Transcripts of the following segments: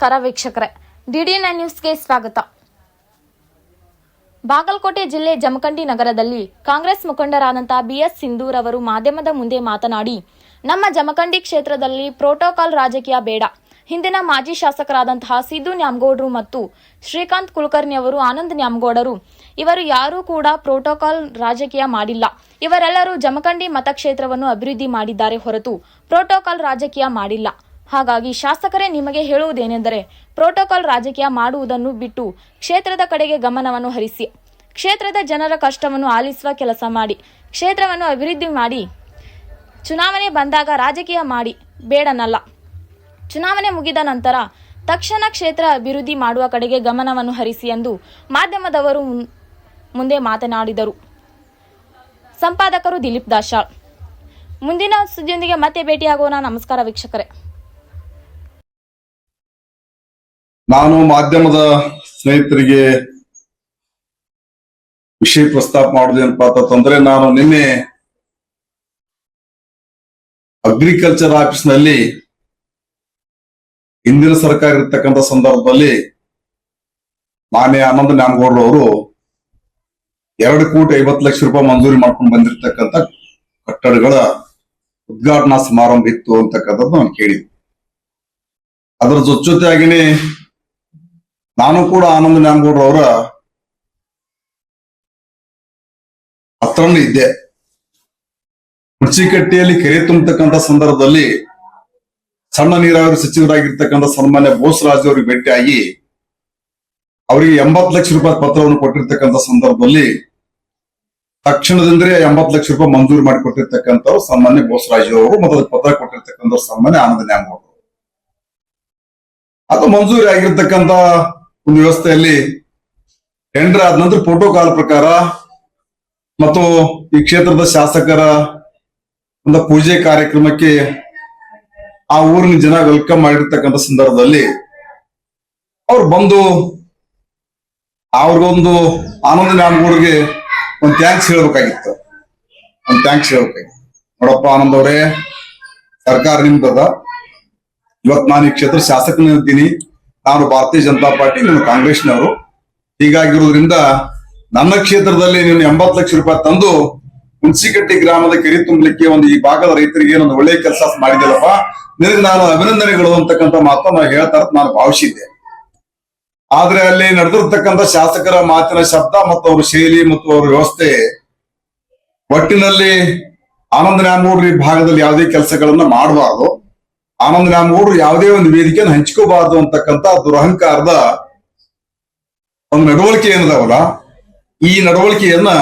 ನಮಸ್ಕಾರ ವೀಕ್ಷಕರೇ. DD nine ನ್ಯೂಸ್ಗೆ ಸ್ವಾಗತ. ಬಾಗಲಕೋಟೆ ಜಿಲ್ಲೆ ಜಮಖಂಡಿ ನಗರದಲ್ಲಿ ಕಾಂಗ್ರೆಸ್ ಮುಖಂಡರಾದಂತಹ ಬಿಎಸ್ ಸಿಂಧೂರ್ ಅವರು ಮಾಧ್ಯಮದ ಮುಂದೆ ಮಾತನಾಡಿ, ನಮ್ಮ ಜಮಖಂಡಿ ಕ್ಷೇತ್ರದಲ್ಲಿ ಪ್ರೋಟೋಕಾಲ್ ರಾಜಕೀಯ ಬೇಡ. ಹಿಂದಿನ ಮಾಜಿ ಶಾಸಕರಾದಂತಹ ಸಿದ್ದು ನ್ಯಾಮಗೌಡರು ಮತ್ತು ಶ್ರೀಕಾಂತ್ ಕುಲಕರ್ಣಿ ಅವರು, ಆನಂದ್ ನ್ಯಾಮಗೌಡರು, ಇವರು ಯಾರೂ ಕೂಡ ಪ್ರೋಟೋಕಾಲ್ ರಾಜಕೀಯ ಮಾಡಿಲ್ಲ. ಇವರೆಲ್ಲರೂ ಜಮಖಂಡಿ ಮತಕ್ಷೇತ್ರವನ್ನು ಅಭಿವೃದ್ಧಿ ಮಾಡಿದ್ದಾರೆ ಹೊರತು ಪ್ರೋಟೋಕಾಲ್ ರಾಜಕೀಯ ಮಾಡಿಲ್ಲ. ಹಾಗಾಗಿ ಶಾಸಕರೇ ನಿಮಗೆ ಹೇಳುವುದೇನೆಂದರೆ ಪ್ರೋಟೋಕಾಲ್ ರಾಜಕೀಯ ಮಾಡುವುದನ್ನು ಬಿಟ್ಟು ಕ್ಷೇತ್ರದ ಕಡೆಗೆ ಗಮನವನ್ನು ಹರಿಸಿ, ಕ್ಷೇತ್ರದ ಜನರ ಕಷ್ಟವನ್ನು ಆಲಿಸುವ ಕೆಲಸ ಮಾಡಿ, ಕ್ಷೇತ್ರವನ್ನು ಅಭಿವೃದ್ಧಿ ಮಾಡಿ, ಚುನಾವಣೆ ಬಂದಾಗ ರಾಜಕೀಯ ಮಾಡಿ, ಬೇಡನಲ್ಲ. ಚುನಾವಣೆ ಮುಗಿದ ನಂತರ ತಕ್ಷಣ ಕ್ಷೇತ್ರ ಅಭಿವೃದ್ಧಿ ಮಾಡುವ ಕಡೆಗೆ ಗಮನವನ್ನು ಹರಿಸಿ ಎಂದು ಮಾಧ್ಯಮದವರು ಮುಂದೆ ಮಾತನಾಡಿದರು. ಸಂಪಾದಕರು ದಿಲೀಪ್ ದಾಶಾಳ್ ಮುಂದಿನ ಸುದ್ದಿಯೊಂದಿಗೆ ಮತ್ತೆ ಭೇಟಿಯಾಗೋಣ. ನಮಸ್ಕಾರ ವೀಕ್ಷಕರೇ. ನಾನು ಮಾಧ್ಯಮದ ಸ್ನೇಹಿತರಿಗೆ ವಿಷಯ ಪ್ರಸ್ತಾಪ ಮಾಡುದೇನಪ್ಪ ಅಂತಂದ್ರೆ ನಾನು ನಿನ್ನೆ ಅಗ್ರಿಕಲ್ಚರ್ ಆಫೀಸ್ನಲ್ಲಿ ಹಿಂದಿನ ಸರ್ಕಾರ ಇರ್ತಕ್ಕಂಥ ಸಂದರ್ಭದಲ್ಲಿ ಮಾನ್ಯ ಆನಂದ ನ್ಯಾಮಗೌಡರು ಅವರು ಎರಡು ಕೋಟಿ ಐವತ್ತು ಲಕ್ಷ ರೂಪಾಯಿ ಮಂಜೂರಿ ಮಾಡ್ಕೊಂಡು ಬಂದಿರತಕ್ಕಂಥ ಕಟ್ಟಡಗಳ ಉದ್ಘಾಟನಾ ಸಮಾರಂಭ ಇತ್ತು ಅಂತಕ್ಕಂಥದ್ದು ನಾನು ಕೇಳಿದ್ದೆ. ಅದರ ಜೊತೆಯಾಗಿನೇ ನಾನು ಕೂಡ ಆನಂದ ನ್ಯಾಮಗೌಡ್ರ ಅವರ ಹತ್ರನೇ ಇದ್ದೆ. ಕುರ್ಚಿಕಟ್ಟೆಯಲ್ಲಿ ಕೆರೆ ತುಂಬತಕ್ಕಂಥ ಸಂದರ್ಭದಲ್ಲಿ ಸಣ್ಣ ನೀರಾವರಿ ಸಚಿವರಾಗಿರ್ತಕ್ಕಂಥ ಸನ್ಮಾನ್ಯ ಬೋಸರಾಜ್ ಅವರಿಗೆ ಭೇಟಿಯಾಗಿ ಅವರಿಗೆ ಎಂಬತ್ತು ಲಕ್ಷ ರೂಪಾಯಿ ಪತ್ರವನ್ನು ಕೊಟ್ಟಿರ್ತಕ್ಕಂಥ ಸಂದರ್ಭದಲ್ಲಿ ತಕ್ಷಣದಿಂದಲೇ ಎಂಬತ್ತು ಲಕ್ಷ ರೂಪಾಯಿ ಮಂಜೂರು ಮಾಡಿಕೊಟ್ಟಿರ್ತಕ್ಕಂಥವ್ರು ಸನ್ಮಾನ್ಯ ಬೋಸರಾಜ್ ಅವರು ಮತ್ತು ಅದಕ್ಕೆ ಪತ್ರ ಕೊಟ್ಟಿರ್ತಕ್ಕಂಥವ್ರು ಸನ್ಮಾನ್ಯ ಆನಂದ ನ್ಯಾಮಗೌಡರು ಅದು ಮಂಜೂರಿ ಆಗಿರ್ತಕ್ಕಂಥ ಒಂದು ವ್ಯವಸ್ಥೆಯಲ್ಲಿ ಟೆಂಡರ್ ಆದ ನಂತರ ಪ್ರೋಟೋಕಾಲ್ ಪ್ರಕಾರ ಮತ್ತು ಈ ಕ್ಷೇತ್ರದ ಶಾಸಕರ ಒಂದು ಪೂಜೆ ಕಾರ್ಯಕ್ರಮಕ್ಕೆ ಆ ಊರಿನ ಜನ ವೆಲ್ಕಮ್ ಮಾಡಿರ್ತಕ್ಕಂಥ ಸಂದರ್ಭದಲ್ಲಿ ಅವ್ರು ಬಂದು ಅವ್ರಿಗೊಂದು ಆನಂದ ನಾಮಗೂರಿಗೆ ಒಂದು ಥ್ಯಾಂಕ್ಸ್ ಹೇಳ್ಬೇಕಾಗಿತ್ತು. ಒಂದು ಥ್ಯಾಂಕ್ಸ್ ಹೇಳ್ಬೇಕಾಗಿತ್ತು. ನೋಡಪ್ಪ ಆನಂದ್ ಅವರೇ, ಸರ್ಕಾರ ನಿಮ್ದದ. ಇವತ್ತು ನಾನು ಈ ಕ್ಷೇತ್ರ ಶಾಸಕನಿದ್ದೀನಿ ನಾನು ಭಾರತೀಯ ಜನತಾ ಪಾರ್ಟಿ, ನಾನು ಕಾಂಗ್ರೆಸ್ನವರು. ಹೀಗಾಗಿರೋದ್ರಿಂದ ನನ್ನ ಕ್ಷೇತ್ರದಲ್ಲಿ ನೀನು ಎಂಬತ್ತು ಲಕ್ಷ ರೂಪಾಯಿ ತಂದು ಹುಣಸಿಕಟ್ಟಿ ಗ್ರಾಮದ ಕೆರೆ ತುಂಬಲಿಕ್ಕೆ ಒಂದು ಈ ಭಾಗದ ರೈತರಿಗೆ ಒಂದು ಒಳ್ಳೆಯ ಕೆಲಸ ಮಾಡಿದೆಲ್ಲಪ್ಪ ನಿನಗೆ ನಾನು ಅಭಿನಂದನೆಗಳು ಅಂತಕ್ಕಂಥ ಮಾತನ್ನ ಹೇಳ್ತಾರ ನಾನು ಭಾವಿಸಿದ್ದೆ. ಆದ್ರೆ ಅಲ್ಲಿ ನಡೆದಿರ್ತಕ್ಕಂಥ ಶಾಸಕರ ಮಾತಿನ ಶಬ್ದ ಮತ್ತು ಅವರ ಶೈಲಿ ಮತ್ತು ಅವರ ವ್ಯವಸ್ಥೆ ಒಟ್ಟಿನಲ್ಲಿ ಆನಂದ ನ್ಯಾಮೂರ್ ಭಾಗದಲ್ಲಿ ಯಾವುದೇ ಕೆಲಸಗಳನ್ನ ಮಾಡಬಾರ್ದು. ಆನಂದ ನ್ಯಾಮಗೌಡರು ಯಾವುದೇ ಒಂದು ವೇದಿಕೆಯನ್ನು ಹಂಚ್ಕೋಬಾರ್ದು ಅಂತಕ್ಕಂತ ದುರಹಂಕಾರದ ಒಂದು ನಡವಳಿಕೆ ಏನದಾವಲ್ಲ, ಈ ನಡವಳಿಕೆಯನ್ನ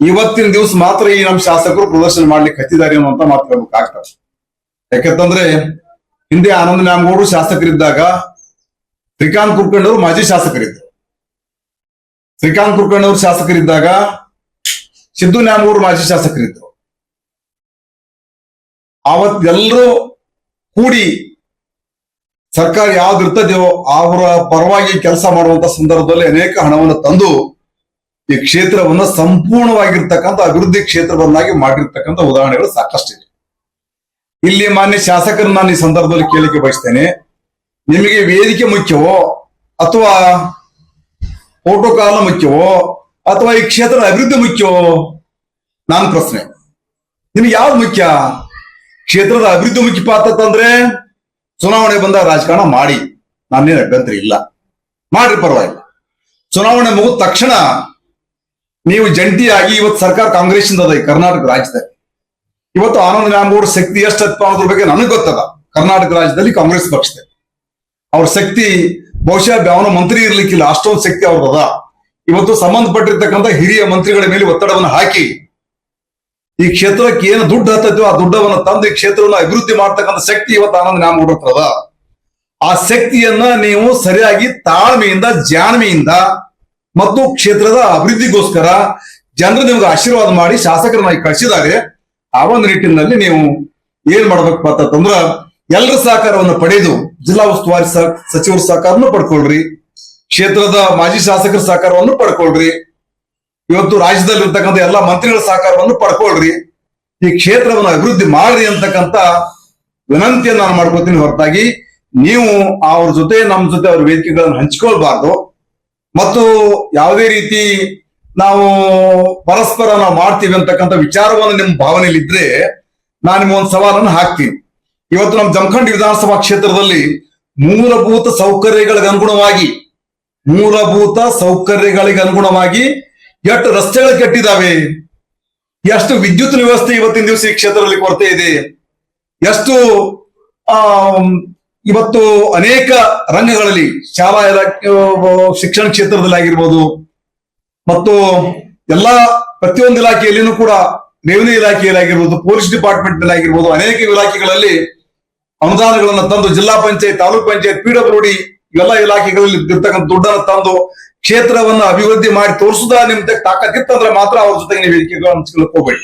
ಇವತ್ತಿನ ದಿವಸ ಮಾತ್ರ ಈ ನಮ್ಮ ಶಾಸಕರು ಪ್ರದರ್ಶನ ಮಾಡ್ಲಿಕ್ಕೆ ಹತ್ತಿದ್ದಾರೆ ಅನ್ನುವಂತ ಮಾತು ಹೇಳ್ಬೇಕಾಗ್ತದೆ ಯಾಕಂತಂದ್ರೆ, ಹಿಂದೆ ಆನಂದ ನ್ಯಾಮಗೌಡರು ಶಾಸಕರಿದ್ದಾಗ ಶ್ರೀಕಾಂತ್ ಕುರ್ಕಣ್ಣವರು ಮಾಜಿ ಶಾಸಕರಿದ್ರು ಶ್ರೀಕಾಂತ್ ಕುರ್ಕಣ್ಣವರು ಶಾಸಕರಿದ್ದಾಗ ಸಿದ್ದು ನ್ಯಾಮಗೌಡರು ಮಾಜಿ ಶಾಸಕರಿದ್ರು ಅವತ್ ಎಲ್ಲರೂ ಕೂಡಿ ಸರ್ಕಾರ ಯಾವ್ದು ಇರ್ತದೆಯೋ ಅವರ ಪರವಾಗಿ ಕೆಲಸ ಮಾಡುವಂತ ಸಂದರ್ಭದಲ್ಲಿ ಅನೇಕ ಹಣವನ್ನು ತಂದು ಈ ಕ್ಷೇತ್ರವನ್ನ ಸಂಪೂರ್ಣವಾಗಿರ್ತಕ್ಕಂಥ ಅಭಿವೃದ್ಧಿ ಕ್ಷೇತ್ರವನ್ನಾಗಿ ಮಾಡಿರ್ತಕ್ಕಂಥ ಉದಾಹರಣೆಗಳು ಸಾಕಷ್ಟಿದೆ. ಇಲ್ಲಿ ಮಾನ್ಯ ಶಾಸಕರು ನಾನು ಈ ಸಂದರ್ಭದಲ್ಲಿ ಕೇಳಿಕೆ ಬಯಸ್ತೇನೆ. ನಿಮಗೆ ವೇದಿಕೆ ಮುಖ್ಯವೋ ಅಥವಾ ಪ್ರೋಟೋಕಾಲ್ ಮುಖ್ಯವೋ ಅಥವಾ ಈ ಕ್ಷೇತ್ರದ ಅಭಿವೃದ್ಧಿ ಮುಖ್ಯವೋ? ನಾನು ಪ್ರಶ್ನೆ. ನಿಮ್ಗೆ ಯಾವ್ದು ಮುಖ್ಯ? ಕ್ಷೇತ್ರದ ಅಭಿವೃದ್ಧಿ ಮುಖ್ಯ ಪಾತ್ರ ತಂದ್ರೆ ಚುನಾವಣೆ ಬಂದ ರಾಜಕಾರಣ ಮಾಡಿ. ನಾನೇನು ಅಭ್ಯಂತರ ಇಲ್ಲ. ಮಾಡ್ರಿ ಪರವಾಗಿಲ್ಲ. ಚುನಾವಣೆ ಮುಗಿದ ತಕ್ಷಣ ನೀವು ಜಂಟಿಯಾಗಿ ಇವತ್ತು ಸರ್ಕಾರ ಕಾಂಗ್ರೆಸ್ ಅದ ಈ ಕರ್ನಾಟಕ ರಾಜ್ಯದಲ್ಲಿ. ಇವತ್ತು ಆನಂದ ನ್ಯಾಮಗೌಡ ಶಕ್ತಿ ಎಷ್ಟಪ್ಪ ಅನ್ನೋದ್ರ ಬಗ್ಗೆ ನನಗೆ ಗೊತ್ತದ. ಕರ್ನಾಟಕ ರಾಜ್ಯದಲ್ಲಿ ಕಾಂಗ್ರೆಸ್ ಪಕ್ಷದಲ್ಲಿ. ಅವ್ರ ಶಕ್ತಿ ಬಹುಶಃ ಅವನ ಮಂತ್ರಿ ಇರ್ಲಿಕ್ಕಿಲ್ಲ. ಅಷ್ಟೊಂದು ಶಕ್ತಿ ಅವ್ರದ ಇವತ್ತು ಸಂಬಂಧಪಟ್ಟಿರ್ತಕ್ಕಂಥ ಹಿರಿಯ ಮಂತ್ರಿಗಳ ಮೇಲೆ ಒತ್ತಡವನ್ನು ಹಾಕಿ ಈ ಕ್ಷೇತ್ರಕ್ಕೆ ಏನು ದುಡ್ಡು ಹತ್ತೈತೋ ಆ ದುಡ್ಡವನ್ನು ತಂದು ಈ ಕ್ಷೇತ್ರವನ್ನು ಅಭಿವೃದ್ಧಿ ಮಾಡ್ತಕ್ಕಂಥ ಶಕ್ತಿ ಇವತ್ತು ಆನಂದ್ ನ್ಯಾಮಗೌಡ ಹತ್ರ ಆ ಶಕ್ತಿಯನ್ನ ನೀವು ಸರಿಯಾಗಿ ತಾಳ್ಮೆಯಿಂದ, ಜಾಣ್ಮೆಯಿಂದ ಮತ್ತು ಕ್ಷೇತ್ರದ ಅಭಿವೃದ್ಧಿಗೋಸ್ಕರ ಜನರು ನಿಮ್ಗೆ ಆಶೀರ್ವಾದ ಮಾಡಿ ಶಾಸಕರನ್ನಾಗಿ ಕಳಿಸಿದಾಗ ಆ ಒಂದು ನಿಟ್ಟಿನಲ್ಲಿ ನೀವು ಏನ್ ಮಾಡ್ಬೇಕಪ್ಪ ಅಂತಂದ್ರ ಎಲ್ಲರ ಸಹಕಾರವನ್ನು ಪಡೆದು ಜಿಲ್ಲಾ ಉಸ್ತುವಾರಿ ಸಚಿವರ ಸಹಕಾರವನ್ನು ಪಡ್ಕೊಳ್ರಿ, ಕ್ಷೇತ್ರದ ಮಾಜಿ ಶಾಸಕರ ಸಹಕಾರವನ್ನು ಪಡ್ಕೊಳ್ರಿ. ಇವತ್ತು ರಾಜ್ಯದಲ್ಲಿ ಇರ್ತಕ್ಕಂಥ ಎಲ್ಲಾ ಮಂತ್ರಿಗಳ ಸಹಕಾರವನ್ನು ಪಡ್ಕೊಳ್ರಿ, ಈ ಕ್ಷೇತ್ರವನ್ನು ಅಭಿವೃದ್ಧಿ ಮಾಡ್ರಿ ಅಂತಕ್ಕಂತ ವಿನಂತಿಯನ್ನು ನಾನು ಮಾಡ್ಕೊತೀನಿ ಹೊರತಾಗಿ ನೀವು ಅವ್ರ ಜೊತೆ ನಮ್ಮ ಜೊತೆ ಅವ್ರ ವೇದಿಕೆಗಳನ್ನು ಹಂಚಿಕೊಳ್ಬಾರ್ದು. ಮತ್ತು ಯಾವುದೇ ರೀತಿ ನಾವು ಪರಸ್ಪರ ನಾವು ಮಾಡ್ತೀವಿ ಅಂತಕ್ಕಂಥ ವಿಚಾರವನ್ನು ನಿಮ್ಮ ಭಾವನೆಯಲ್ಲಿ ಇದ್ರೆ ನಾನು ನಿಮ್ಮ ಒಂದು ಸವಾಲನ್ನು ಹಾಕ್ತೀನಿ. ಇವತ್ತು ನಮ್ಮ ಜಮಖಂಡಿ ವಿಧಾನಸಭಾ ಕ್ಷೇತ್ರದಲ್ಲಿ ಮೂಲಭೂತ ಸೌಕರ್ಯಗಳಿಗೆ ಅನುಗುಣವಾಗಿ, ಮೂಲಭೂತ ಸೌಕರ್ಯಗಳಿಗೆ ಅನುಗುಣವಾಗಿ ಎಷ್ಟು ರಸ್ತೆಗಳು ಕೆಟ್ಟಿದ್ದಾವೆ ಎಷ್ಟು ವಿದ್ಯುತ್ ವ್ಯವಸ್ಥೆ ಇವತ್ತಿನ ದಿವಸ ಈ ಕ್ಷೇತ್ರದಲ್ಲಿ ಕೊರತೆ ಇದೆ? ಎಷ್ಟು, ಆ, ಇವತ್ತು ಅನೇಕ ರಂಗಗಳಲ್ಲಿ ಶಾಲಾ ಇಲಾಖೆ ಶಿಕ್ಷಣ ಕ್ಷೇತ್ರದಲ್ಲಿ ಆಗಿರ್ಬೋದು, ಮತ್ತು ಎಲ್ಲಾ ಪ್ರತಿಯೊಂದು ಇಲಾಖೆಯಲ್ಲಿನೂ ಕೂಡ ರೆವಿನ್ಯೂ ಇಲಾಖೆಯಲ್ಲಿ ಆಗಿರ್ಬೋದು, ಪೊಲೀಸ್ ಡಿಪಾರ್ಟ್ಮೆಂಟ್ನಲ್ಲಿ ಆಗಿರ್ಬೋದು, ಅನೇಕ ಇಲಾಖೆಗಳಲ್ಲಿ ಅನುದಾನಗಳನ್ನು ತಂದು ಜಿಲ್ಲಾ panchayat, taluk panchayat P W D, ಇವೆಲ್ಲ ಇಲಾಖೆಗಳಲ್ಲಿ ಇರ್ತಕ್ಕಂಥ ದುಡ್ಡನ್ನು ತಂದು ಕ್ಷೇತ್ರವನ್ನ ಅಭಿವೃದ್ಧಿ ಮಾಡಿ ತೋರಿಸುದ ನಿಮ್ಗೆ ತಾಕತ್ತಿತ್ತಂದ್ರೆ ಮಾತ್ರ ಅವ್ರ ಜೊತೆಗೆ ನೀವು ವೇದಿಕೆಗಳು ಹಂಚ್ಕೊಳ್ಳಕ್ ಹೋಗ್ಬೇಡಿ.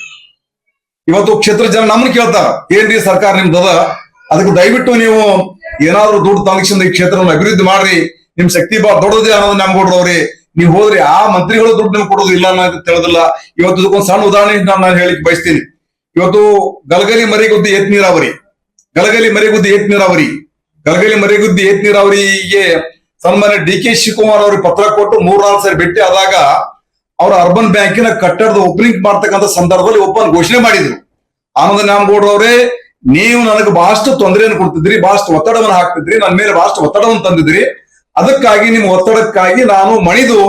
ಇವತ್ತು ಕ್ಷೇತ್ರ ಜನ ನಮ್ಮನ್ನ ಕೇಳ್ತಾರ ಏನ್ರಿ ಸರ್ಕಾರ ನಿಮ್ದದ, ಅದಕ್ಕೆ ದಯವಿಟ್ಟು ನೀವು ಏನಾದ್ರು ದುಡ್ಡು ತಂದಿಸಿಂದ ಈ ಕ್ಷೇತ್ರವನ್ನು ಅಭಿವೃದ್ಧಿ ಮಾಡ್ರಿ, ನಿಮ್ ಶಕ್ತಿ ಬಾ ದೊಡ್ಡದೇ ಅನ್ನೋದು ನಮ್ಗೆ ಕೊಡ್ದವ್ರಿ ನೀವು ಹೋದ್ರಿ ಆ ಮಂತ್ರಿಗಳು ದುಡ್ಡು ನಿಮ್ಗೆ ಕೊಡೋದು ಇಲ್ಲ ಅನ್ನೋದು ತಿಳಿದಿಲ್ಲ. ಇವತ್ತು ಇದಕ್ಕೊಂದು ಸಣ್ಣ ಉದಾಹರಣೆ ನಾನು ನಾನು ಹೇಳಿಕ್ ಬಯಸ್ತೀನಿ. ಇವತ್ತು ಗಲಗಲಿ ಮರಿಗುದ್ದಿ ಏತ್ ನೀರಾವರಿ. ಗಲಗಲಿ ಮರಿಗುದ್ದಿ ಏತ್ ನೀರಾವರಿ. ಗಲಗಲಿ ಮರಿಗುದ್ದಿ ಏತ್ ನೀರಾವರಿಗೆ ಸನ್ಮಾನ್ಯ ಡಿ ಕೆ ಶಿವಕುಮಾರ್ ಅವ್ರಿಗೆ ಪತ್ರ ಕೊಟ್ಟು ಮೂರ್ ನಾಲ್ಕು ಸರಿ ಭೇಟಿ ಆದಾಗ ಅವ್ರ ಅರ್ಬನ್ ಬ್ಯಾಂಕಿನ ಕಟ್ಟಡದ ಓಪನಿಂಗ್ ಮಾಡ್ತಕ್ಕಂಥ ಸಂದರ್ಭದಲ್ಲಿ ಒಪ್ಪನ್ ಘೋಷಣೆ ಮಾಡಿದ್ರು. ಆನಂದ ನಾಮಗೌಡ್ರ ಅವರೇ, ನೀವು ನನಗೆ ಬಹಳಷ್ಟು ತೊಂದರೆಯನ್ನು ಕೊಡ್ತಿದ್ರಿ ಬಹಳಷ್ಟು ಒತ್ತಡವನ್ನು ಹಾಕ್ತಿದ್ರಿ, ನನ್ನ ಮೇಲೆ ಬಹಳಷ್ಟು ಒತ್ತಡವನ್ನು ತಂದಿದ್ರಿ. ಅದಕ್ಕಾಗಿ ನಿಮ್ಮ ಒತ್ತಡಕ್ಕಾಗಿ ನಾನು ಮಣಿದು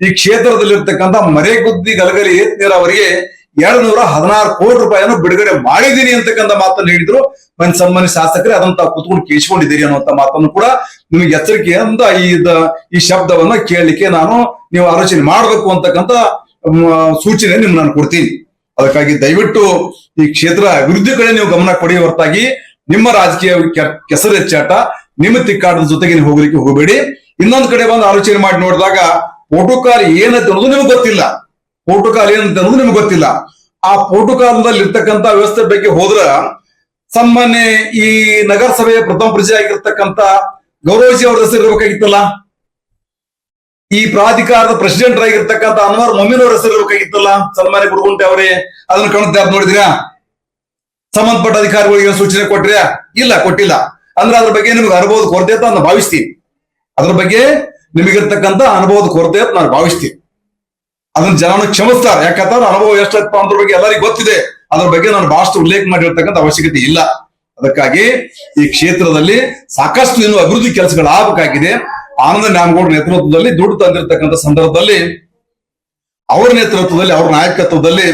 ಈ ಕ್ಷೇತ್ರದಲ್ಲಿರ್ತಕ್ಕಂಥ ಮರೆಗುದ್ದಿ ಗಲಗಲಿ ಏತ್ ನೀರಾವರಿಗೆ ಎರಡು ನೂರ ಹದಿನಾರು ಕೋಟಿ ರೂಪಾಯಿಯನ್ನು ಬಿಡುಗಡೆ ಮಾಡಿದ್ದೀನಿ ಅಂತಕ್ಕಂಥ ಮಾತನ್ನು ಹೇಳಿದ್ರು. ಮನ್ ಸನ್ಮಾನ್ಯ ಶಾಸಕರೇ, ಅದನ್ನ ತಾವು ಕುತ್ಕೊಂಡು ಕೇಳಿಸ್ಕೊಂಡಿದ್ದೀರಿ ಅನ್ನುವಂತ ಮಾತನ್ನು ಕೂಡ ನಿಮಗೆ ಎಚ್ಚರಿಕೆಯಿಂದ ಈ ಈ ಶಬ್ದವನ್ನ ಕೇಳಲಿಕ್ಕೆ ನಾನು ನೀವು ಆಲೋಚನೆ ಮಾಡಬೇಕು ಅಂತಕ್ಕಂಥ ಸೂಚನೆ ನಿಮ್ಗೆ ನಾನು ಕೊಡ್ತೀನಿ. ಅದಕ್ಕಾಗಿ ದಯವಿಟ್ಟು ಈ ಕ್ಷೇತ್ರ ಅಭಿವೃದ್ಧಿ ಕಡೆ ನೀವು ಗಮನ ಕೊಡಿ ಹೊರತಾಗಿ. ನಿಮ್ಮ ರಾಜಕೀಯ ಕೆಸರೆಚ್ಚಾಟ ನಿಮ್ಮ ತಿಕ್ಕಾಟದ ಜೊತೆಗೆ ನೀವು ಹೋಗ್ಲಿಕ್ಕೆ ಹೋಗಬೇಡಿ. ಇನ್ನೊಂದು ಕಡೆ ಬಂದು ಆಲೋಚನೆ ಮಾಡಿ ನೋಡಿದಾಗ ಪ್ರೋಟೋಕಾಲ್ ಏನಂತ ಅನ್ನೋದು ನಿಮಗೆ ಗೊತ್ತಿಲ್ಲ. ಪ್ರೋಟೋಕಾಲ್ ಏನಂತ ಅನ್ನೋದು ನಿಮ್ಗೆ ಗೊತ್ತಿಲ್ಲ. ಆ ಪ್ರೋಟೋಕಾಲ್ದಲ್ಲಿ ಇರ್ತಕ್ಕಂತ ವ್ಯವಸ್ಥೆ ಬಗ್ಗೆ ಹೋದ್ರ ಸಾಮಾನ್ಯ ಈ ನಗರಸಭೆಯ ಪ್ರಥಮ ಪ್ರಜೆ ಆಗಿರ್ತಕ್ಕಂಥ ಗೌರವಜಿ ಅವ್ರ ಹೆಸರು ಇರ್ಬೇಕಾಗಿತ್ತಲ್ಲ? ಈ ಪ್ರಾಧಿಕಾರದ ಪ್ರೆಸಿಡೆಂಟ್ ಆಗಿರ್ತಕ್ಕಂಥ ಅನ್ವರ್ ಮೊಮಿನ್ ಅವ್ರ ಹೆಸರು ಇರ್ಬೇಕಾಗಿತ್ತಲ್ಲ? ಸನ್ಮಾನ್ಯ ಗುರುಗುಂಟೆ ಅವರೇ, ಅದನ್ನ ಕಾಣುತ್ತೆ ಅದ್ ನೋಡಿದ್ರಾ? ಸಂಬಂಧಪಟ್ಟ ಅಧಿಕಾರಿಗಳಿಗೆ ಸೂಚನೆ ಕೊಟ್ರ್ಯಾ ಇಲ್ಲ, ಕೊಟ್ಟಿಲ್ಲ. ಅಂದ್ರೆ ಅದ್ರ ಬಗ್ಗೆ ನಿಮ್ಗೆ ಅನುಭವದ ಕೊರತೆ ಅಂತ ನಾನು ಭಾವಿಸ್ತೀನಿ. ಅದ್ರ ಬಗ್ಗೆ ನಿಮಗಿರ್ತಕ್ಕಂತ ಅನುಭವದ ಕೊರತೆ ಅಂತ ನಾನು ಭಾವಿಸ್ತೀನಿ. ಅದನ್ನ ಜನನು ಕ್ಷಮಿಸ್ತಾರೆ. ಯಾಕಂತಂದ್ರೆ ಅನುಭವ ಎಷ್ಟಪ್ಪ ಅದ್ರ ಬಗ್ಗೆ ಎಲ್ಲರಿಗೂ ಗೊತ್ತಿದೆ. ಅದ್ರ ಬಗ್ಗೆ ನಾನು ಬಹಳಷ್ಟು ಉಲ್ಲೇಖ ಮಾಡಿರ್ತಕ್ಕಂಥ ಅವಶ್ಯಕತೆ ಇಲ್ಲ. ಅದಕ್ಕಾಗಿ ಈ ಕ್ಷೇತ್ರದಲ್ಲಿ ಸಾಕಷ್ಟು ಇನ್ನು ಅಭಿವೃದ್ಧಿ ಕೆಲಸಗಳಾಗಬೇಕಾಗಿದೆ ಆನಂದ ನ್ಯಾಮಗೌಡ ನೇತೃತ್ವದಲ್ಲಿ ದುಡ್ಡು ತಂದಿರತಕ್ಕಂಥ ಸಂದರ್ಭದಲ್ಲಿ ಅವರ ನೇತೃತ್ವದಲ್ಲಿ, ಅವರ ನಾಯಕತ್ವದಲ್ಲಿ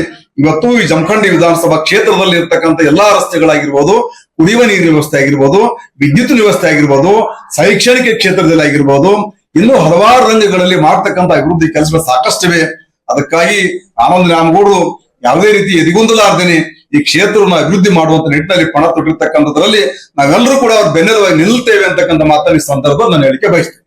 ಇವತ್ತು ಈ ಜಮಖಂಡಿ ವಿಧಾನಸಭಾ ಕ್ಷೇತ್ರದಲ್ಲಿ ಇರ್ತಕ್ಕಂಥ ಎಲ್ಲಾ ರಸ್ತೆಗಳಾಗಿರ್ಬೋದು, ಕುಡಿಯುವ ನೀರಿನ ವ್ಯವಸ್ಥೆ ಆಗಿರ್ಬೋದು, ವಿದ್ಯುತ್ ವ್ಯವಸ್ಥೆ ಆಗಿರ್ಬೋದು, ಶೈಕ್ಷಣಿಕ ಕ್ಷೇತ್ರದಲ್ಲಿ ಆಗಿರ್ಬೋದು, ಇನ್ನೂ ಹಲವಾರು ರಂಗಗಳಲ್ಲಿ ಮಾಡ್ತಕ್ಕಂಥ ಅಭಿವೃದ್ಧಿ ಕೆಲಸಗಳು ಸಾಕಷ್ಟಿವೆ. ಅದಕ್ಕಾಗಿ ಆನಂದ್ ರಾಮಗೌಡರು ಯಾವುದೇ ರೀತಿ ಎದಿಗೊಂದಲಾರ್ದೇನೆ ಈ ಕ್ಷೇತ್ರವನ್ನು ಅಭಿವೃದ್ಧಿ ಮಾಡುವಂತ ನಿಟ್ಟಿನಲ್ಲಿ ಪಣ ತೊಟ್ಟಿರ್ತಕ್ಕಂಥದ್ರಲ್ಲಿ ನಾವೆಲ್ಲರೂ ಕೂಡ ಅವ್ರ ಬೆನ್ನೆಲುವಾಗಿ ನಿಲ್ತೇವೆ ಅಂತಕ್ಕಂಥ ಮಾತನ್ನ ಈ ಸಂದರ್ಭ ನಾನು ಹೇಳಿಕೆ ಬಯಸ್ತೇನೆ.